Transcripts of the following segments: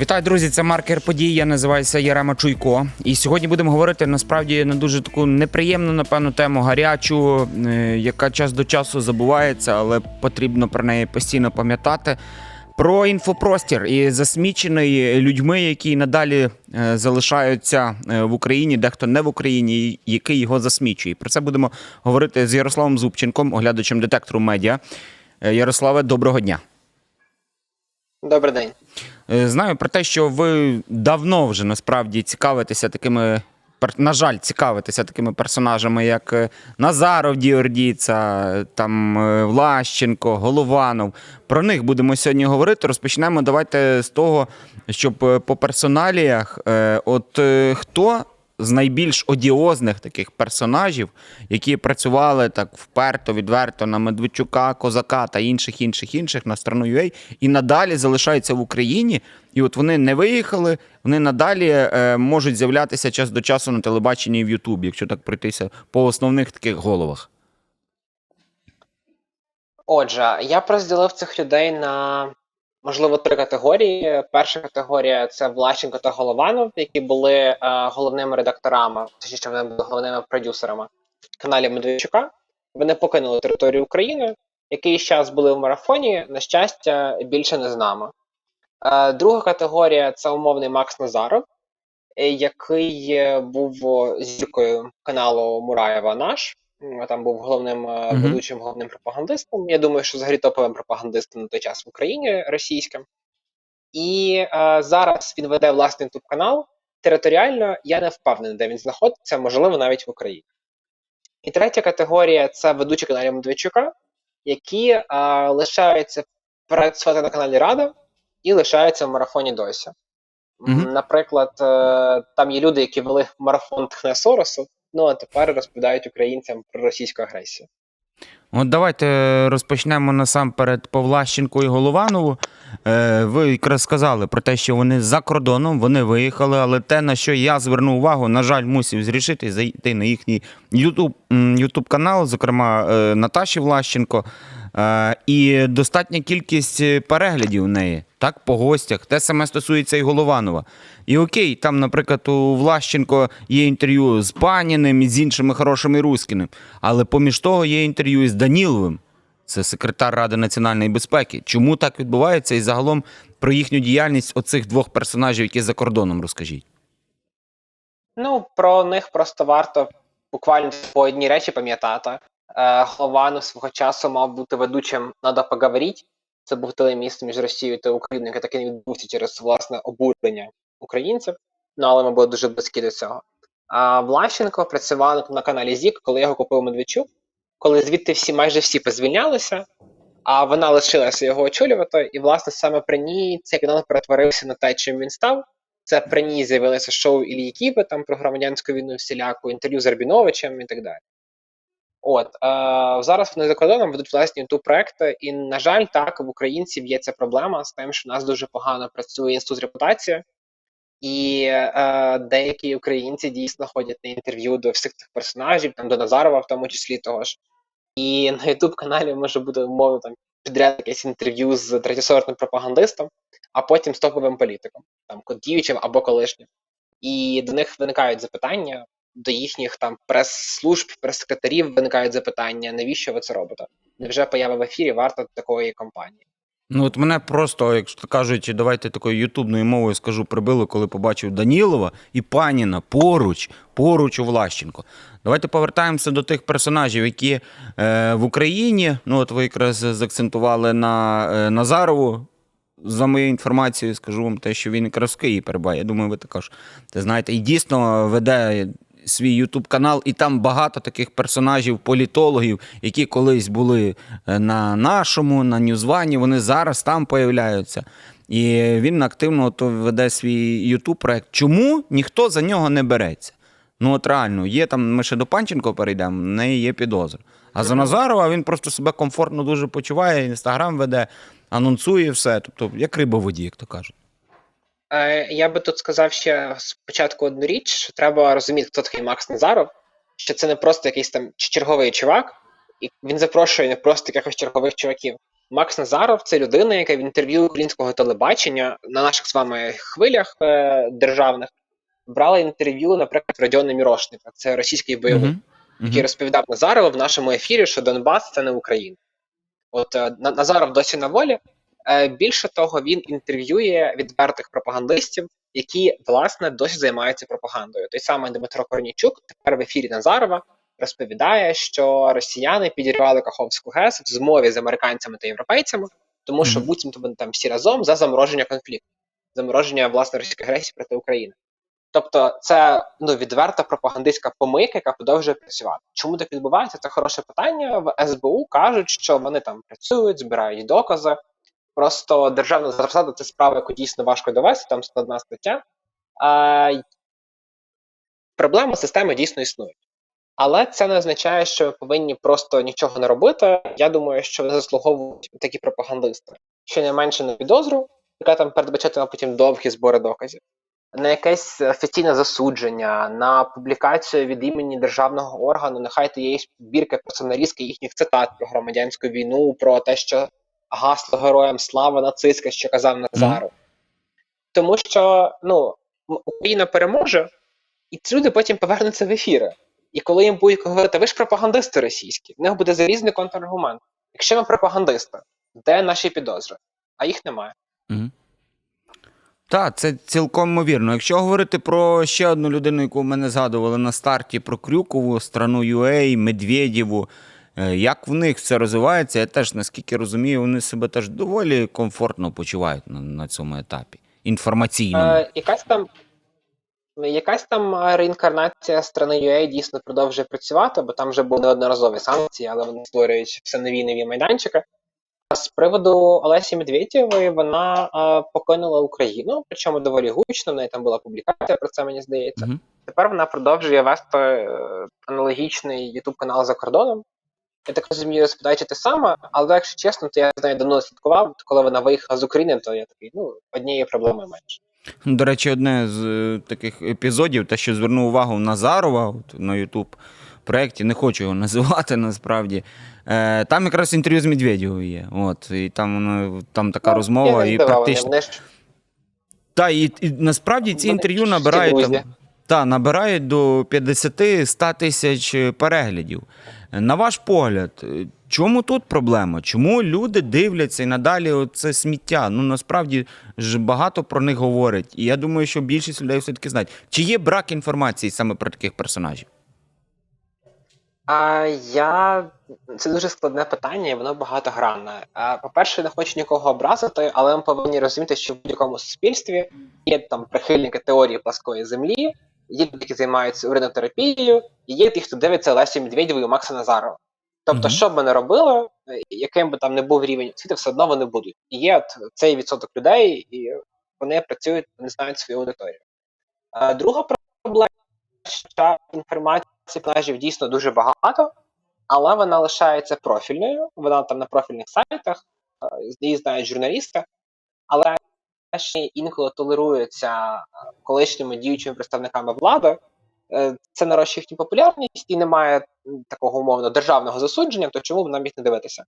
Вітаю, друзі! Це маркер подій. Я називаюся Ярема Чуйко. І сьогодні будемо говорити насправді на дуже таку неприємну, напевно, тему гарячу, е, яка час до часу забувається, але потрібно про неї постійно пам'ятати. Про інфопростір і засмічений людьми, які надалі е, залишаються е, в Україні, дехто не в Україні, який його засмічує. Про це будемо говорити з Ярославом Зубченком, оглядачем детектору медіа. Ярославе, доброго дня. Добрий день. Е, Знаю про те, що ви давно вже насправді цікавитеся такими. На жаль, цікавитеся такими персонажами, як е, Назаров Діордіца, там е, Влащенко, Голованов. Про них будемо сьогодні говорити. Розпочнемо. Давайте з того, щоб по персоналіях, от хто з найбільш одіозних таких персонажів, які працювали так вперто, відверто на Медведчука, Козака та інших, інших, інших на страну UA, і надалі залишаються в Україні. І от вони не виїхали, вони надалі е, можуть з'являтися час до часу на телебаченні в Ютубі, якщо так пройтися по основних таких головах. Отже, я розділив цих людей на можливо три категорії. Перша категорія це Влащенко та Голованов, які були е, головними редакторами, точніше, вони були головними продюсерами каналів Медведчука. Вони покинули територію України. Якийсь час були в марафоні. На щастя, більше не з нами. Е, друга категорія це умовний Макс Назаров, е, який е, був зіркою каналу Мураєва наш. Там був головним Мгм. ведучим, головним пропагандистом. Я думаю, що взагалі топовим пропагандистом на той час в Україні російським. І е, зараз він веде власний youtube канал. Територіально я не впевнений, де він знаходиться, можливо, навіть в Україні. І третя категорія це ведучі каналів Медведчука, які е, лишаються працювати на каналі Рада і лишаються в марафоні досі. Мгм. Наприклад, е, там є люди, які вели марафон Тхне Соросу, ну а тепер розповідають українцям про російську агресію. От давайте розпочнемо насамперед по Влащенку і Голованову. Е, Ви якраз сказали про те, що вони за кордоном, вони виїхали, але те, на що я звернув увагу, на жаль, мусив зрішити зайти на їхній Ютуб, канал, зокрема е, Наташі Влащенко. Е, І достатня кількість переглядів у неї, так, по гостях. Те саме стосується і Голованова. І окей, там, наприклад, у Влащенко є інтерв'ю з Паніним і з іншими хорошими рускіним, але поміж того є інтерв'ю із Даніловим. Це секретар Ради національної безпеки. Чому так відбувається? І загалом про їхню діяльність оцих двох персонажів, які за кордоном, розкажіть. Ну, про них просто варто буквально по одній речі пам'ятати. Е, Голованов свого часу мав бути ведучим «Надо поговорить». Це був телеміст між Росією та Україною, який таки не відбувся через власне обурення українців. Ну, але ми були дуже близькі до цього. А Влащенко працював на каналі ЗІК, коли його купив Медведчук, коли звідти всі майже всі позвільнялися, а вона лишилася його очолювати, і, власне, саме при ній цей канал перетворився на те, чим він став. Це при ній з'явилося шоу Ілії Кіпи там про громадянську війну всіляку, інтерв'ю з Арбіновичем і так далі. От е, зараз вони за кордоном ведуть власні youtube проекти, і, на жаль, так в українців є ця проблема з тим, що в нас дуже погано працює інститут репутації, і е, деякі українці дійсно ходять на інтерв'ю до всіх цих персонажів, там до Назарова, в тому числі того ж. І на youtube каналі може бути умовно там підряд якесь інтерв'ю з третєсортним пропагандистом, а потім з топовим політиком, там діючим або колишнім. І до них виникають запитання, до їхніх там прес-служб, прес-секретарів виникають запитання, навіщо ви це робите? Невже поява в ефірі варта такої компанії? Ну, от мене просто, якщо кажуть, давайте такою ютубною мовою скажу, прибило, коли побачив Данілова і Паніна поруч, поруч у Влащенко. Давайте повертаємося до тих персонажів, які е, в Україні, ну от ви якраз заакцентували на е, Назарову. За моєю інформацією, скажу вам те, що він якраз в Києві перебуває. Я думаю, ви також це знаєте. І дійсно веде свій Ютуб канал, і там багато таких персонажів, політологів, які колись були е, на нашому, на Ньюзвані, вони зараз там появляються. І він активно то веде свій Ютуб проект. Чому ніхто за нього не береться? Ну, от реально, є там, ми ще до Панченко перейдемо, в неї є підозра. А за Назарова він просто себе комфортно дуже почуває, інстаграм веде, анонсує все. Тобто, як риба воді, як то кажуть. Е, я би тут сказав ще спочатку одну річ, що треба розуміти, хто такий Макс Назаров, що це не просто якийсь там черговий чувак, і він запрошує не просто якихось чергових чуваків. Макс Назаров це людина, яка в інтерв'ю українського телебачення на наших з вами хвилях е, державних брала інтерв'ю, наприклад, Родіона Мірошника, це російський бойовик, Мгм. який розповідав Назарову в нашому ефірі, що Донбас це не Україна. От е, Назаров досі на волі. Е, Більше того, він інтерв'ює відвертих пропагандистів, які власне досі займаються пропагандою. Той самий Дмитро Корнійчук тепер в ефірі Назарова розповідає, що росіяни підірвали Каховську ГЕС в змові з американцями та європейцями, тому що буцімто вони там всі разом за замороження конфлікту, замороження власне російської агресії проти України. Тобто, це ну відверта пропагандистська помийка, яка продовжує працювати. Чому так відбувається? Це хороше питання. В СБУ кажуть, що вони там працюють, збирають докази. Просто державна засада це справа, яку дійсно важко довести, там складна стаття. А, проблема системи дійсно існує. Але це не означає, що ми повинні просто нічого не робити. Я думаю, що заслуговують такі пропагандисти. Щонайменше на підозру, яка там передбачатиме потім довгі збори доказів, на якесь офіційне засудження, на публікацію від імені державного органу, нехай то є збірка персоналістки їхніх цитат про громадянську війну, про те, що гасло героям слава нацистське, що казав Назаров. Тому що ну, Україна переможе, і ці люди потім повернуться в ефіри. І коли їм будуть говорити, ви ж пропагандисти російські, в них буде залізний контраргумент. Якщо ми пропагандисти, де наші підозри? А їх немає. Мгм. Так, це цілком ймовірно. Якщо говорити про ще одну людину, яку мене згадували на старті, про Крюкову, страну UA, Медведєву, як в них все розвивається, я теж, наскільки розумію, вони себе теж доволі комфортно почувають на, на цьому етапі. Інформаційному. Е, якась там. Якась там е, реінкарнація страни UA дійсно продовжує працювати, бо там вже були неодноразові санкції, але вони створюють все нові нові майданчики. А з приводу Олесі Медведєвої вона е, покинула Україну, причому доволі гучно. В неї там була публікація про це, мені здається. Мгм. Тепер вона продовжує вести е, аналогічний youtube канал за кордоном. Я так розумію, розповідаючи те саме, але якщо чесно, то я з нею давно слідкував. То коли вона виїхала з України, то я такий, ну, однієї проблеми менше. До речі, одне з е, таких епізодів, те, що звернув увагу Назарова от, на Ютуб проєкті, не хочу його називати насправді. Е, там якраз інтерв'ю з Медведєвою є. От, і там, там така Ну, розмова, і практично. Та, і, і насправді ці інтерв'ю набирають, там, та, набирають до 50-100 тисяч переглядів. На ваш погляд, е, чому тут проблема? Чому люди дивляться і надалі це сміття? Ну насправді ж багато про них говорять. І я думаю, що більшість людей все-таки знають. Чи є брак інформації саме про таких персонажів? А я це дуже складне питання, і воно багатогранне. А, По-перше, не хочу нікого образити, але ми повинні розуміти, що в будь-якому суспільстві є там прихильники теорії пласкої землі, є люди, які займаються уринотерапією, і є ті, хто дивиться Лесі Медведєву і Макса Назарова. Тобто, Мгм. що б ми не робили, е, яким би там не був рівень освіти, все одно вони будуть. І є от цей відсоток людей, і вони працюють, вони знають свою аудиторію. А, Друга проблема, що інформації персонажів дійсно дуже багато, але вона лишається профільною. Вона там на профільних сайтах, е, її знають журналісти, але інколи толеруються е, колишніми діючими представниками влади. Е, Це нарощує їхню популярність і немає такого умовно державного засудження, то чому б нам їх не дивитися?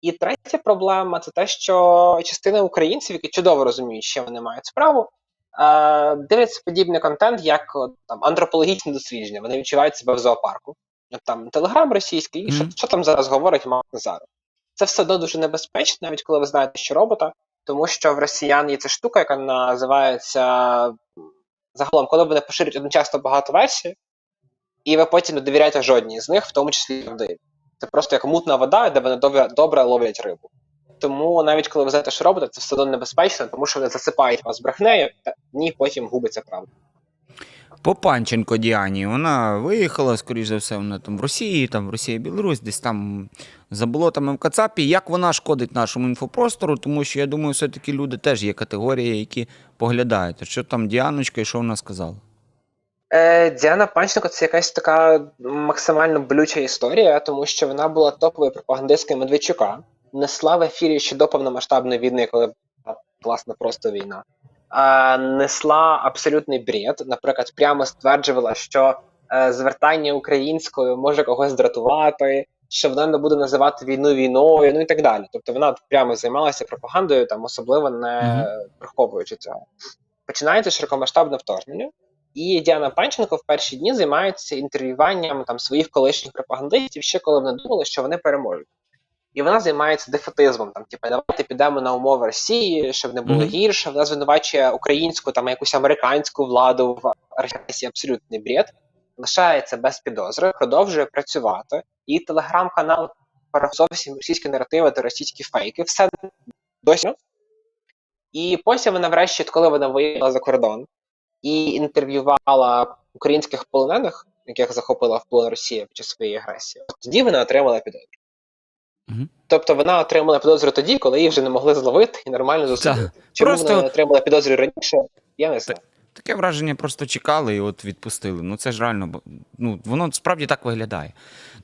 І третя проблема це те, що частина українців, які чудово розуміють, що вони мають справу, е, дивляться подібний контент, як там антропологічне дослідження. Вони відчувають себе в зоопарку. От, там телеграм російський, і що, Мгм. що там зараз говорить Марк Назаров. Це все одно дуже небезпечно, навіть коли ви знаєте, що робите, тому що в росіян є ця штука, яка називається загалом, коли вони поширюють одночасно багато версій, і ви потім не довіряєте жодній з них, в тому числі правдиві. Це просто як мутна вода, де вони добре, добре ловлять рибу. Тому навіть коли ви знаєте, що робите, це все одно небезпечно, тому що вони засипають вас брехнею, та ні, потім губиться правда. Попанченко Діані, вона виїхала, скоріш за все, вона там в Росії, там в Росії, Білорусь, десь там за болотами в Кацапі. Як вона шкодить нашому інфопростору? Тому що я думаю, все-таки люди теж є категорії, які поглядають. Що там Діаночка і що вона сказала? Е, Діана Панченко це якась така максимально болюча історія, тому що вона була топовою пропагандисткою Медведчука, несла в ефірі ще до повномасштабної війни, коли власне просто війна. Несла абсолютний бред. Наприклад, прямо стверджувала, що е, звертання українською може когось дратувати, що вона не буде називати війну війною, ну і так далі. Тобто вона прямо займалася пропагандою, там особливо не приховуючи цього. Починається широкомасштабне вторгнення, і Діана Панченко в перші дні займається інтерв'юванням там своїх колишніх пропагандистів, ще коли вони думали, що вони переможуть. І вона займається дефатизмом. Там, типу, давайте підемо на умови Росії, щоб не було Мгм. гірше. Вона звинувачує українську там якусь американську владу в агресії, абсолютний бред. Лишається без підозри, продовжує працювати. І телеграм-канал зовсім російські наративи та російські фейки. Все досі. І потім вона, врешті, коли вона виїхала за кордон і інтерв'ювала українських полонених, яких захопила в полон Росія під час своєї агресії, тоді вона отримала підозру. Мгм. Тобто вона отримала підозру тоді, коли її вже не могли зловити і нормально засудити. Чому Просто- вона не отримала підозру раніше, я не знаю. Таке враження просто чекали і от відпустили. Ну це ж реально, ну воно справді так виглядає.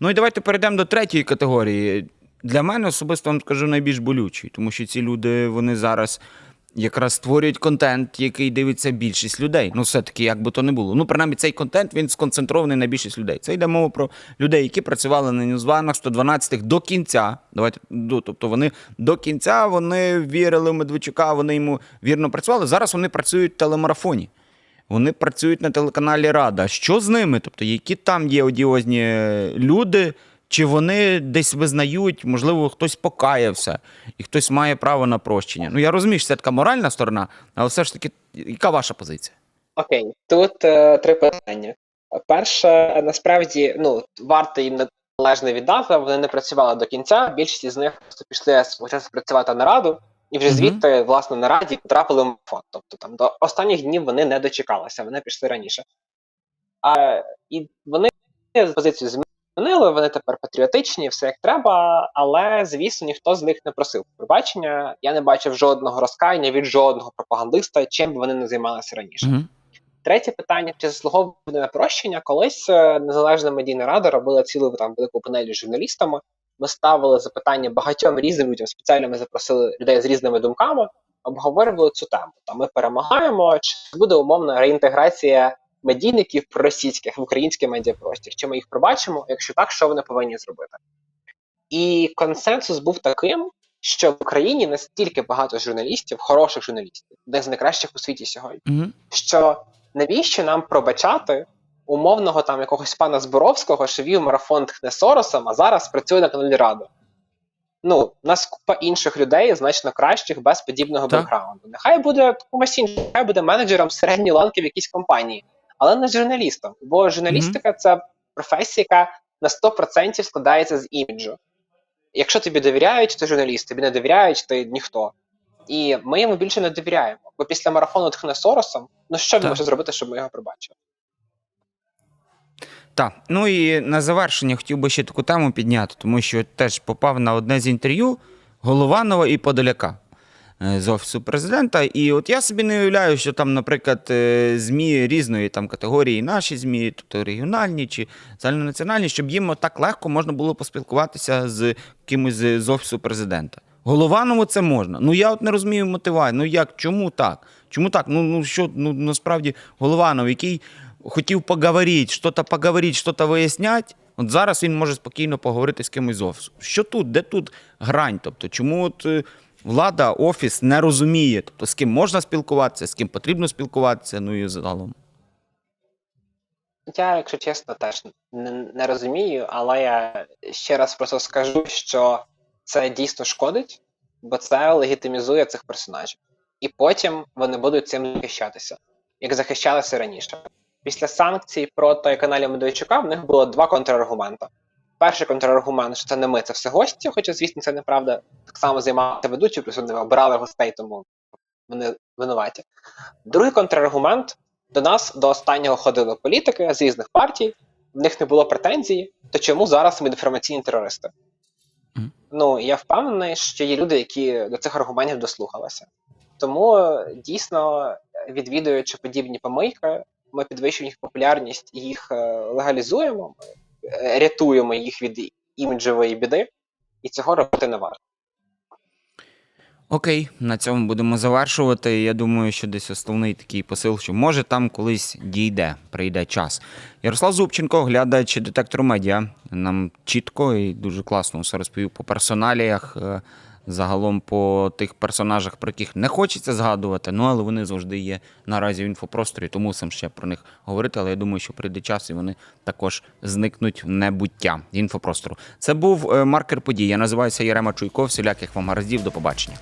Ну і давайте перейдемо до третьої категорії. Для мене особисто вам скажу найбільш болючий, тому що ці люди вони зараз якраз створюють контент, який дивиться більшість людей. Ну, все-таки, як би то не було. Ну, принаймні, цей контент він сконцентрований на більшість людей. Це йде мова про людей, які працювали на Ньюзванах 112-х до кінця. Давайте, до, тобто вони до кінця вони вірили в Медведчука, вони йому вірно працювали. Зараз вони працюють в телемарафоні. Вони працюють на телеканалі Рада. Що з ними? Тобто, які там є одіозні люди, чи вони десь визнають, можливо, хтось покаявся і хтось має право на прощення. Ну я розумію, що це така моральна сторона, але все ж таки, яка ваша позиція? Окей, тут е, три питання. Перше, насправді, ну варто їм належно віддати. Вони не працювали до кінця. Більшість з них просто пішли свого часу працювати на раду, і вже звідти, власне, на раді потрапили в марафон. Тобто там до останніх днів вони не дочекалися, вони пішли раніше. А, і вони позицію змінили, вони тепер патріотичні, все як треба, але звісно, ніхто з них не просив пробачення. Я не бачив жодного розкаяння від жодного пропагандиста, чим би вони не займалися раніше. Угу. Третє питання: чи заслуговує на прощення? Колись е, незалежна медійна рада робила цілу там велику панель з журналістами. Ми ставили запитання багатьом різним людям. Спеціально ми запросили людей з різними думками, обговорювали цю тему. Та ми перемагаємо, чи буде умовна реінтеграція медійників проросійських в український медіапростір? Чи ми їх пробачимо? Якщо так, що вони повинні зробити? І консенсус був таким, що в Україні настільки багато журналістів, хороших журналістів, де з найкращих у світі сьогодні Угу. що навіщо нам пробачати умовного там якогось пана Зборовського, що вів марафон тхне Соросом, а зараз працює на каналі Рада. Ну, у нас купа інших людей, значно кращих, без подібного бекграунду. Нехай буде комусь іншим, нехай буде менеджером середньої ланки в якійсь компанії, але не журналістом. Бо журналістика це професія, яка на 100% складається з іміджу. Якщо тобі довіряють, ти журналіст, тобі не довіряють, ти ніхто. І ми йому більше не довіряємо. Бо після марафону тхне Соросом, ну що він може зробити, щоб ми його пробачили? Так, ну і на завершення хотів би ще таку тему підняти, тому що теж попав на одне з інтерв'ю Голованова і Подоляка з офісу президента. І от я собі не уявляю, що там, наприклад, е, ЗМІ різної там категорії, наші ЗМІ, тобто регіональні чи загальнонаціональні, щоб їм так легко можна було поспілкуватися з кимось з офісу президента. Голованову це можна. Ну я от не розумію мотивацію. Ну як, чому так? Чому так? Ну, ну що, ну насправді Голованов, який хотів поговорити, щось поговорити, щось виясняти, от зараз він може спокійно поговорити з кимось з офісу. Що тут? Де тут грань? Тобто, чому от е, влада, офіс не розуміє, тобто з ким можна спілкуватися, з ким потрібно спілкуватися, ну і загалом. Я, якщо чесно, теж не, розумію, але я ще раз просто скажу, що це дійсно шкодить, бо це легітимізує цих персонажів. І потім вони будуть цим захищатися, як захищалися раніше. Після санкцій проти каналів Медведчука в них було два контраргумента. Перший контраргумент, що це не ми, це все гості, хоча, звісно, це неправда. Так само займалися ведучі, плюс вони обирали гостей, тому вони винуваті. Другий контраргумент до нас до останнього ходили політики з різних партій, в них не було претензій, то чому зараз ми інформаційні терористи? Ну, я впевнений, що є люди, які до цих аргументів дослухалися. Тому дійсно, відвідуючи подібні помийки, ми підвищуємо їх популярність і їх е, легалізуємо, рятуємо їх від іміджової біди, і цього робити не варто. Окей, на цьому будемо завершувати. Я думаю, що десь основний такий посил, що може там колись дійде, прийде час. Ярослав Зубченко, глядач детектору медіа, нам чітко і дуже класно все розповів по персоналіях. Загалом по тих персонажах, про яких не хочеться згадувати, ну але вони завжди є наразі в інфопросторі, тому сам ще про них говорити. Але я думаю, що прийде час і вони також зникнуть в небуття інфопростору. Це був е, маркер подій. Я називаюся Ярема Чуйков. Всіляких вам гараздів. До побачення.